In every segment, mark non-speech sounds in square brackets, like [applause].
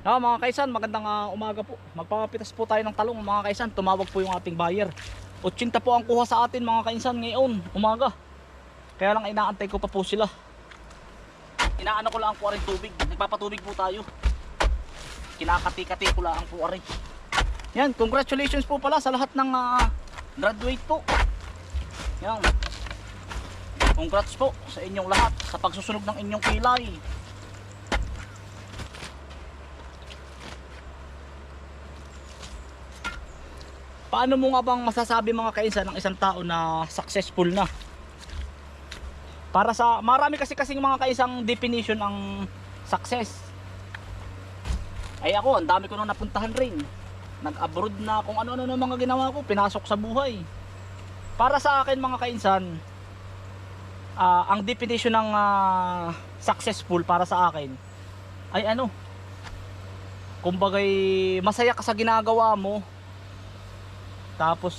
Ah, mga kaisan, magandang ah, umaga po. Magpapapitas po tayo ng talong mga kaisan. Tumawag po yung ating buyer. 80 po ang kuha sa atin mga kaisan ngayon, umaga. Kaya lang inaantay ko pa po sila. Inaano ko lang po rin tubig. Nagpapatubig po tayo. Kinakati-kati ko lang po rin. Yan, congratulations po pala sa lahat ng ah, graduate po. Yan. Congrats po sa inyong lahat sa pagsusunog ng inyong kilay. Paano mo nga bang masasabi mga kainsan ng isang tao na successful na? Para sa marami kasi kasing mga kaisang definition ng success. Ay ako, ang dami ko nang napuntahan rin. Nag-abroad na kung ano-ano na mga ginawa ko, pinasok sa buhay. Para sa akin mga kainsan, ah, ang definition ng ah, successful para sa akin ay ano? Kumbagay masaya ka sa ginagawa mo, tapos,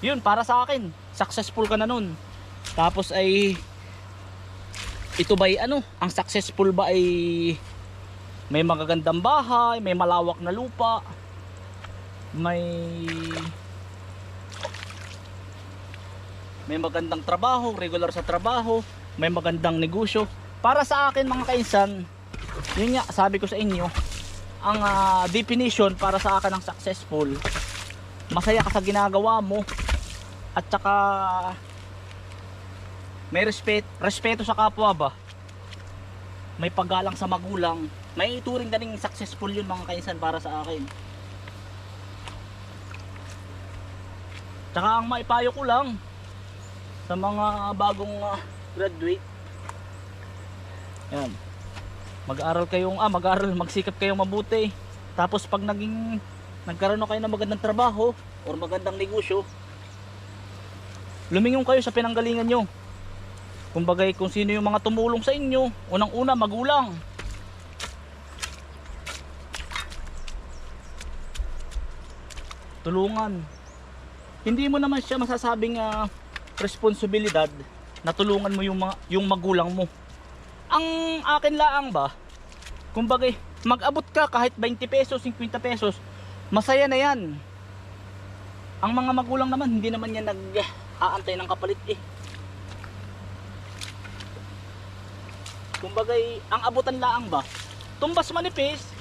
yun, para sa akin, successful ka na nun. Tapos ay, ito ba ay ano, ang successful ba ay may magagandang bahay, may malawak na lupa, may may magandang trabaho, regular sa trabaho, may magandang negosyo. Para sa akin mga kainsan, yun nga, sabi ko sa inyo, ang ah, definition para sa akin ng successful masaya ka sa ginagawa mo. At saka may respect, respeto sa kapwa ba? May paggalang sa magulang. May ituring na successful yun mga kainsan para sa akin. Tsaka ang maipayo ko lang sa mga bagong ah, graduate. Yan. Mag-aral kayong ah mag-aral. Magsikap kayong mabuti. Tapos pag naging nagkaroon na kayo ng magandang trabaho or magandang negosyo, lumingon kayo sa pinanggalingan nyo. Kumbagay kung sino yung mga tumulong sa inyo, unang-una magulang. Tulungan. Hindi mo naman siya masasabing ah, responsibilidad na tulungan mo yung, mga, yung magulang mo. Ang akin laang ba, kumbagay, mag-abot ka kahit 20 pesos, 50 pesos, masaya na yan. Ang mga magulang naman, hindi naman yan nag-aantay ng kapalit eh. Kumbagay, ang abutan laang ba? Tumbas manipis,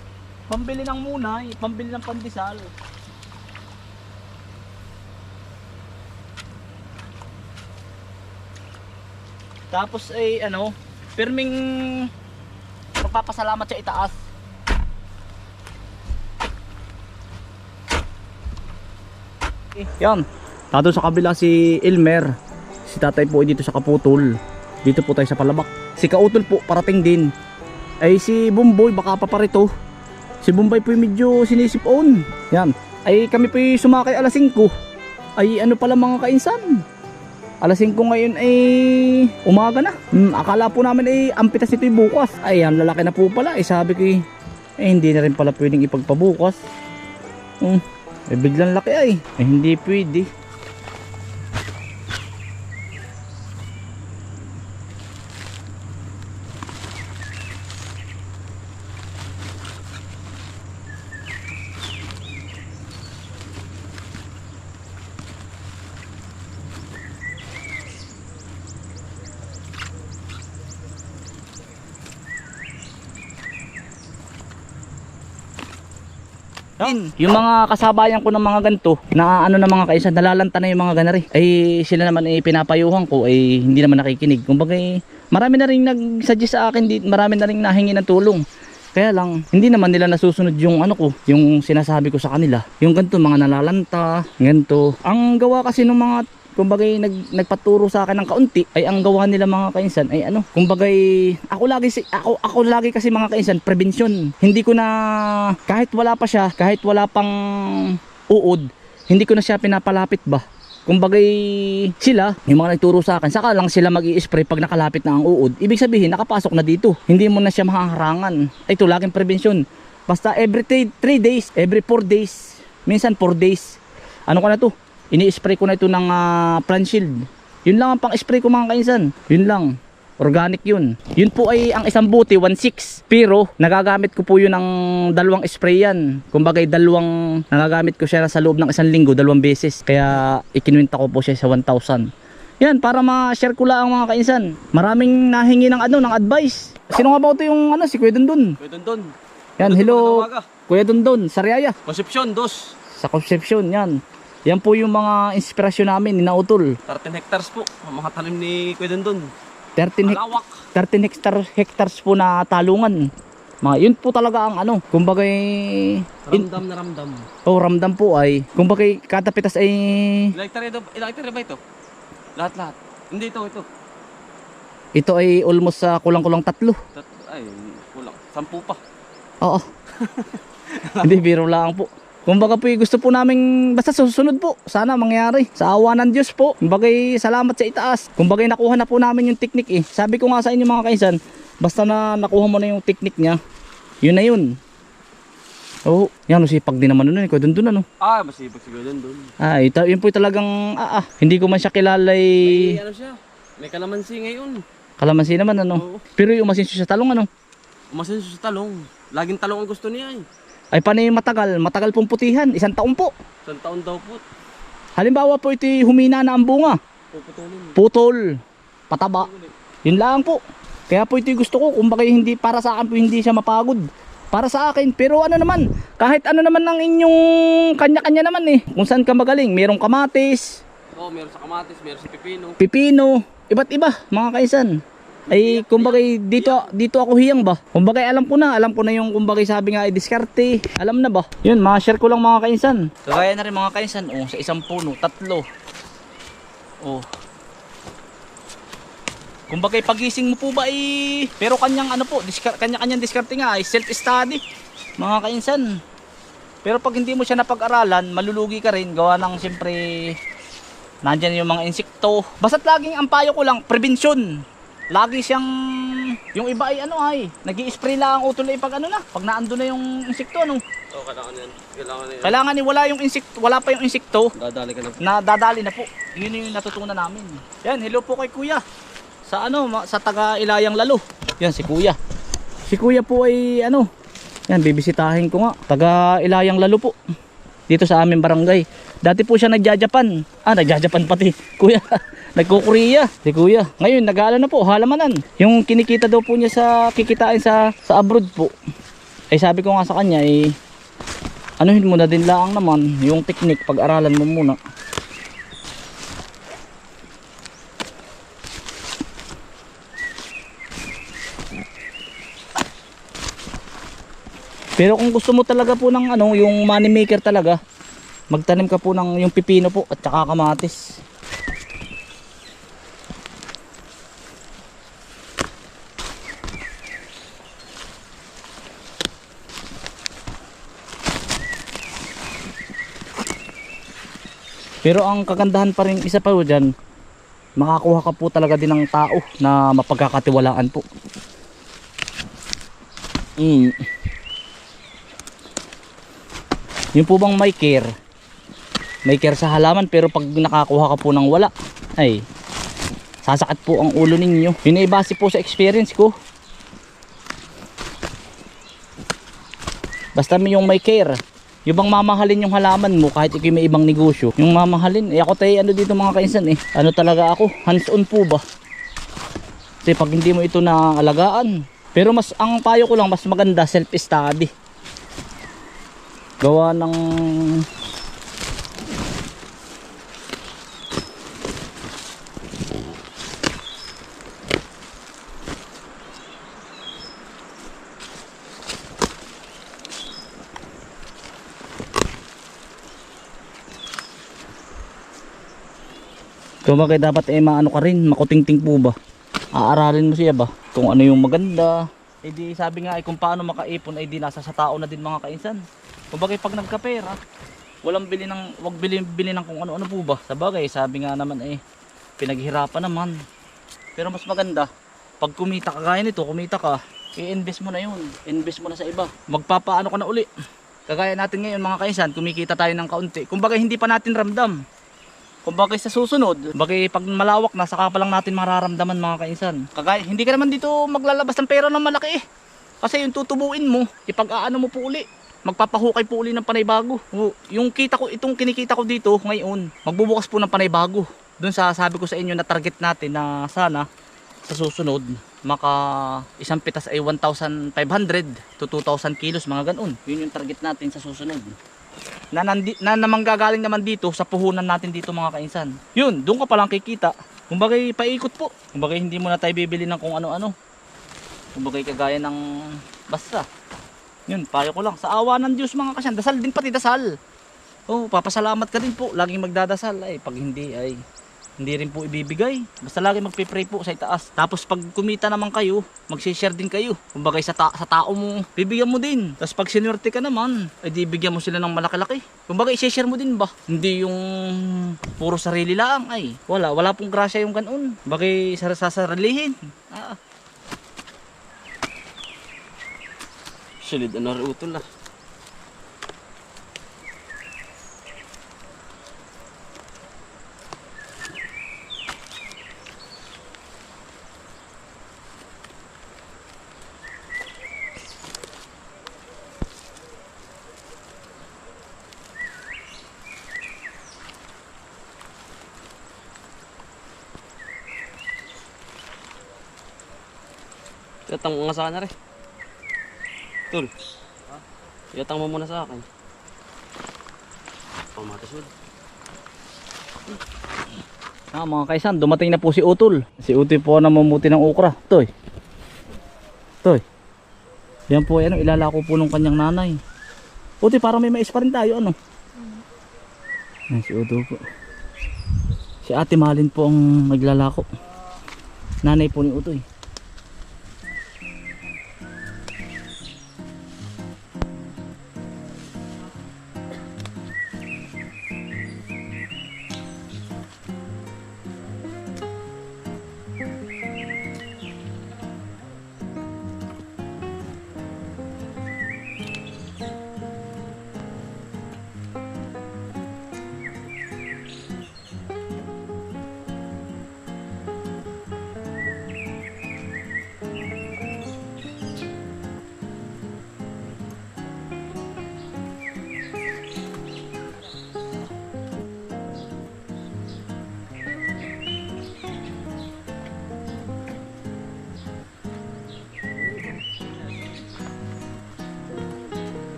pambili ng munay, pambili ng pandesal. Tapos ay ano, pirming magpapasalamat sa itaas. Yan. Nado sa kabila si Elmer. Si tatay po ay dito sa Kaputol. Dito po tayo sa Palabak. Si Kautol po parating din. Ay si Bumboy baka pa parito. Si Bombay po ay medyo sinisipon. Yan. Ay kami po ay sumakay alas 5. Ay ano pala mga kainsan. Alas 5 ngayon ay umaga na. Hmm, akala po namin ay ampitas ito bukas. Ay ang lalaki na po pala. Eh sabi ko eh, eh hindi na rin pala pwedeng ipagpabukas. Hmm. Eh biglang laki ay. Eh hindi pwede. Yan. Yung mga kasabayan ko ng mga ganito, na ano na mga kaisa, nalalanta na yung mga ganari. Ay sila naman ay pinapayuhan ko ay hindi naman nakikinig. Kumbaga eh, marami na rin nag-suggest sa akin, di, marami na rin nahingi ng tulong. Kaya lang, hindi naman nila nasusunod yung ano ko, yung sinasabi ko sa kanila. Yung ganito, mga nalalanta, ganito. Ang gawa kasi ng mga kumbaga nag, nagpaturo sa akin ng kaunti ay ang gawa nila mga kainsan ay ano kumbaga ako lagi si ako ako lagi kasi mga kainsan prevention hindi ko na kahit wala pa siya kahit wala pang uod hindi ko na siya pinapalapit ba? Kumbaga sila yung mga nagturo sa akin saka lang sila mag spray pag nakalapit na ang uod. Ibig sabihin nakapasok na dito. Hindi mo na siya mahaharangan. Ito laging prevention basta every 3 days every 4 days minsan 4 days. Ano ko na to ini-spray ko na ito ng uh, plant shield yun lang ang pang spray ko mga kainsan yun lang Organic yun. Yun po ay ang isang buti, 1.6. Pero nagagamit ko po yun ng dalawang spray yan. Kumbaga dalawang nagagamit ko siya sa loob ng isang linggo, dalawang beses. Kaya ikinwenta ko po siya sa 1,000. Yan, para ma-share ko lang mga kainsan. Maraming nahingi ng ano, ng advice. Sino nga ba ito yung ano, si Kuya Dundun? Kuya Dondon. Yan, Dondon, hello. Kuya Dundun, Sariaya. Concepcion, dos. Sa Concepcion, yan. Yan po yung mga inspirasyon namin, inautol. 13 hectares po. Mga tanim ni Kuya Dondon. 13, hek- Malawak. 13 hectare, hectares po na talungan. Mga, yun po talaga ang ano, kumbaga Ramdam na ramdam. oh, ramdam po ay, kumbaga kada pitas ay, Ilang hectare ito? Ilang hectare ba ito? Lahat-lahat. Hindi ito, ito. ito ay almost sa kulang-kulang tatlo. Tat ay, kulang. Sampu pa. Oo. [laughs] Hindi, biro lang po. Kumbaga po, eh, gusto po namin basta susunod po. Sana mangyari. Sa awa ng Diyos po. Kumbaga, eh, salamat sa itaas. Kumbaga, eh, nakuha na po namin yung technique eh. Sabi ko nga sa inyo mga kaisan, basta na nakuha mo na yung technique niya, yun na yun. Oo, yan, no, sipag din naman nun. Kung dun dun ano. Ah, masipag si Kuya Dondon. Ah, ito, yun po talagang, ah, ah, hindi ko man siya kilalay May ano siya? May kalamansi ngayon. kalamansi naman ano. Oo. Pero yung umasin siya sa talong ano. Umasenso sa talong. Laging talong ang gusto niya eh. Ay panay matagal, matagal pong putihan, isang taon po. Isang taon daw po. Halimbawa po ito humina na ang bunga. Puputulin. putol, pataba. Yun lang po. Kaya po ito yung gusto ko, kumbaga hindi para sa akin po hindi siya mapagod. Para sa akin, pero ano naman, kahit ano naman ng inyong kanya-kanya naman eh. Kung saan ka magaling, merong kamatis, Oo, oh, meron sa kamatis, meron sa pipino. pipino, iba't iba, mga kaisan. Ay, kumbaga dito dito ako hiyang ba? Kumbaga alam ko na, alam ko na yung kumbaga sabi nga diskarte. Alam na ba? Yun, ma-share ko lang mga kaisan. Kagaya na rin mga kaisan, oh, sa isang puno, tatlo. Oh, Kumbaga pagising mo po ba ay pero kanyang ano po, diskar, kanya-kanyang diskarte nga ay self-study mga kainsan. Pero pag hindi mo siya napag-aralan, malulugi ka rin gawa ng siyempre nandyan yung mga insekto. Basta't laging ang payo ko lang, prevention. Lagi siyang yung iba ay ano ay, nag spray lang ang utol ay pag ano na, pag naando na yung insekto ano. Oh, kailangan yan. Kailangan yan. Kailangan ni wala yung insekto, wala pa yung insekto Dadali ka na. na dadali na po. Yun yung natutunan namin. Yan, hello po kay Kuya. Sa ano, sa taga Ilayang Lalo. Yan si Kuya. Si Kuya po ay ano, yan bibisitahin ko nga. Taga Ilayang Lalo po. Dito sa aming barangay. Dati po siya nagja-Japan. Ah, nagja-Japan pati. [laughs] Kuya, nagko-Korea. Si Kuya. Ngayon, nag-aala na po, halamanan. Yung kinikita daw po niya sa kikitain sa sa abroad po. Ay sabi ko nga sa kanya, eh, anuhin mo na din lang naman yung technique pag-aralan mo muna pero kung gusto mo talaga po ng ano yung money maker talaga magtanim ka po ng yung pipino po at saka kamatis Pero ang kagandahan pa rin isa pa po dyan, makakuha ka po talaga din ng tao na mapagkakatiwalaan po. Mm. Yung po bang may care, may care sa halaman pero pag nakakuha ka po ng wala, ay sasakit po ang ulo ninyo. Yun ay base po sa experience ko. Basta may yung may care. Yung bang mamahalin yung halaman mo kahit ikaw may ibang negosyo. Yung mamahalin, eh ako tayo ano dito mga kainsan eh. Ano talaga ako, hands on po ba? Kasi pag hindi mo ito na alagaan. Pero mas, ang payo ko lang, mas maganda self-study. Gawa ng... Kumbaga dapat eh maano ka rin, makutingting po ba? Aaralin mo siya ba? Kung ano yung maganda. Eh di sabi nga eh kung paano makaipon ay di nasa sa tao na din mga kainsan. Kumbaga pag nagkapera, walang bili ng wag bili bili ng kung ano-ano po ba. Sa bagay, sabi nga naman eh pinaghirapan naman. Pero mas maganda pag kumita ka gaya nito, kumita ka, i-invest mo na yun. Invest mo na sa iba. Magpapaano ka na uli. Kagaya natin ngayon mga kainsan, kumikita tayo ng kaunti. Kumbaga hindi pa natin ramdam. Kumbaga sa susunod, bagay pag malawak na, saka pa lang natin mararamdaman mga kainsan. Kagaya, hindi ka naman dito maglalabas ng pera ng malaki eh. Kasi yung tutubuin mo, ipag-aano mo po uli. Magpapahukay po uli ng panay bago. Yung kita ko, itong kinikita ko dito ngayon, magbubukas po ng panay bago. Doon sa sabi ko sa inyo na target natin na sana sa susunod, maka isang pitas ay 1,500 to 2,000 kilos, mga ganun. Yun yung target natin sa susunod na, nandi, na namang gagaling naman dito sa puhunan natin dito mga kainsan. Yun, doon ka palang kikita. Kumbagay paikot po. Kumbagay hindi mo na tayo bibili ng kung ano-ano. Kumbagay kagaya ng basta. Yun, payo ko lang. Sa awa ng Diyos mga kasyan, dasal din pati dasal. Oh, papasalamat ka din po. Laging magdadasal. Ay, pag hindi ay hindi rin po ibibigay. Basta lagi magpe-pray po sa itaas. Tapos pag kumita naman kayo, mag-share din kayo. Kumbaga sa, ta- sa tao mo, bibigyan mo din. Tapos pag sinwerte ka naman, ay di bigyan mo sila ng malaki-laki. Kumbaga i-share mo din ba? Hindi yung puro sarili lang ay. Wala, wala pong grasya yung ganun. Bagay sa sasarilihin. Ah. Solid ano rin utol ah. Yatang mga sana rin. Tol. Yatang mo muna sa akin. Pamatas mo. Ah, mga kaisan, dumating na po si Utol. Si Utol po ang namumuti ng ukra. Toy. Toy. Yan po, ano, ilalako po ng kanyang nanay. Utoy, parang may mais pa rin tayo, ano? Yan, si Utol po. Si Ate Malin po ang naglalako. Nanay po ni Utoy.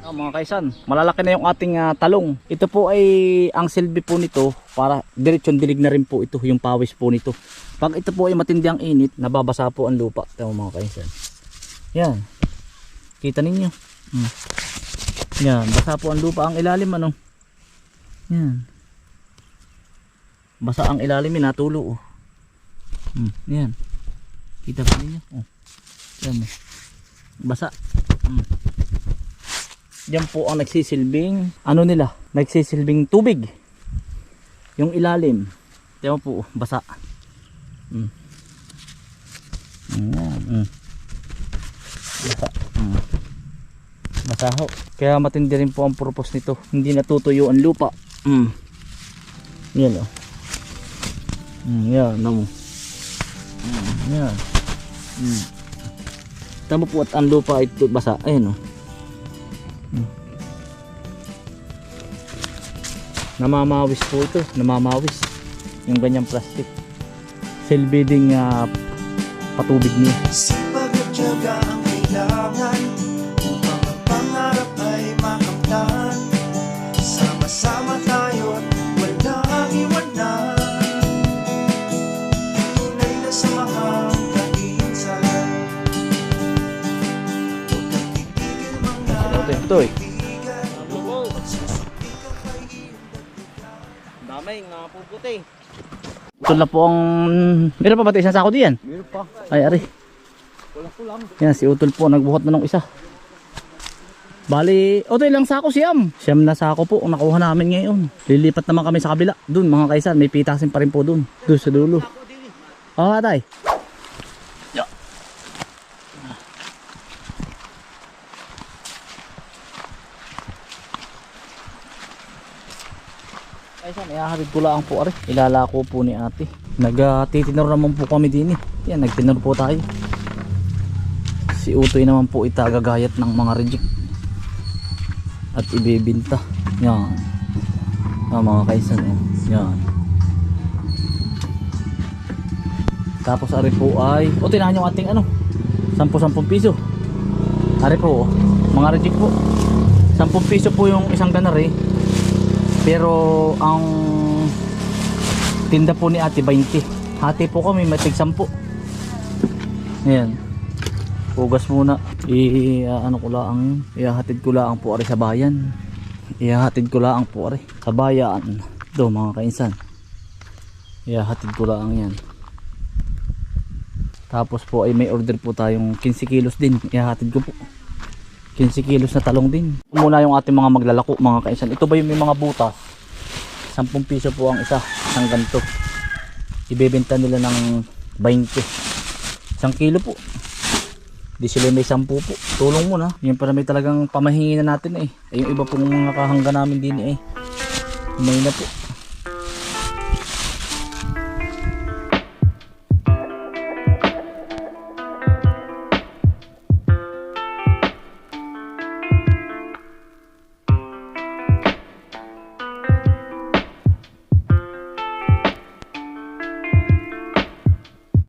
Ah, mga kaisan, malalaki na yung ating ah, talong. Ito po ay ang silbi po nito para diretsyon dilig na rin po ito yung pawis po nito. Pag ito po ay matindi ang init, nababasa po ang lupa. Ito mga kaisan. Yan. Kita ninyo. Hmm. Yan, basa po ang lupa ang ilalim ano. Yan. Basa ang ilalim eh, natulo oh. Hmm. Yan. Kita po ninyo. Oh. Yan. oh. Basa. Hmm. Yan po ang nagsisilbing ano nila, nagsisilbing tubig. Yung ilalim. Diyan po, basa. Mm. Mm. Basa. Mm. Basa ho. Kaya matindi rin po ang purpose nito. Hindi natutuyo ang lupa. Mm. Yan o. Mm, yan, namo. Mm, yan. Mm. Tama po at ang lupa tu- basa. Ayan o. namamawis po ito. Namamawis. Yung ganyang plastic. Silbi ding ah, patubig niya. Sipag at tiyaga ang kailangan Upang ang pangarap ay makamtan. Sama-sama tayo at walang iwanan. Tunay na samahang kainsan Huwag kang titigil mga ano to ito eh damay nga puputi ito na po ang meron pa ba tayo isang sako diyan Meron pa. ay ari Wala Yan, si Utol po, nagbuhat na ng isa. Bali, o ilang sako siyam. Siyam na sako po ang nakuha namin ngayon. Lilipat naman kami sa kabila. Doon mga kaisan, may pitasin pa rin po doon. Doon sa dulo. Oh, tay. Ko lang po ari. Ilalako po ni ate. Nagtitinor naman po kami din eh. Yan, nagtinor po tayo. Si Utoy naman po itagagayat ng mga reject at ibibinta. Yan. Ah, mga kaisan oh. Yan. Tapos ari po ay, o tinahan yung ating ano, 10-10 piso. Ari po, oh, mga reject po. 10 piso po yung isang ganar eh. Pero ang tinda po ni ate 20. Hati po kami, matig 10. Ayan. Pugas muna. I ah, ano ko lang, ihahatid ko lang po ari sa bayan. Ihahatid ko lang po ari sa bayan. Do mga kainsan. Ihahatid ko lang yan. Tapos po ay may order po tayong 15 kilos din. Ihahatid ko po. 15 kilos na talong din. Muna yung ating mga maglalako mga kainsan. Ito ba yung may mga butas? 10 piso po ang isa. Isang ganito. Ibebenta nila ng 20. Isang kilo po. Di sila may 10 po. Tulong mo na. Yan para may talagang pamahingi na natin eh. Yung iba pong mga kahangga namin din eh. May na po.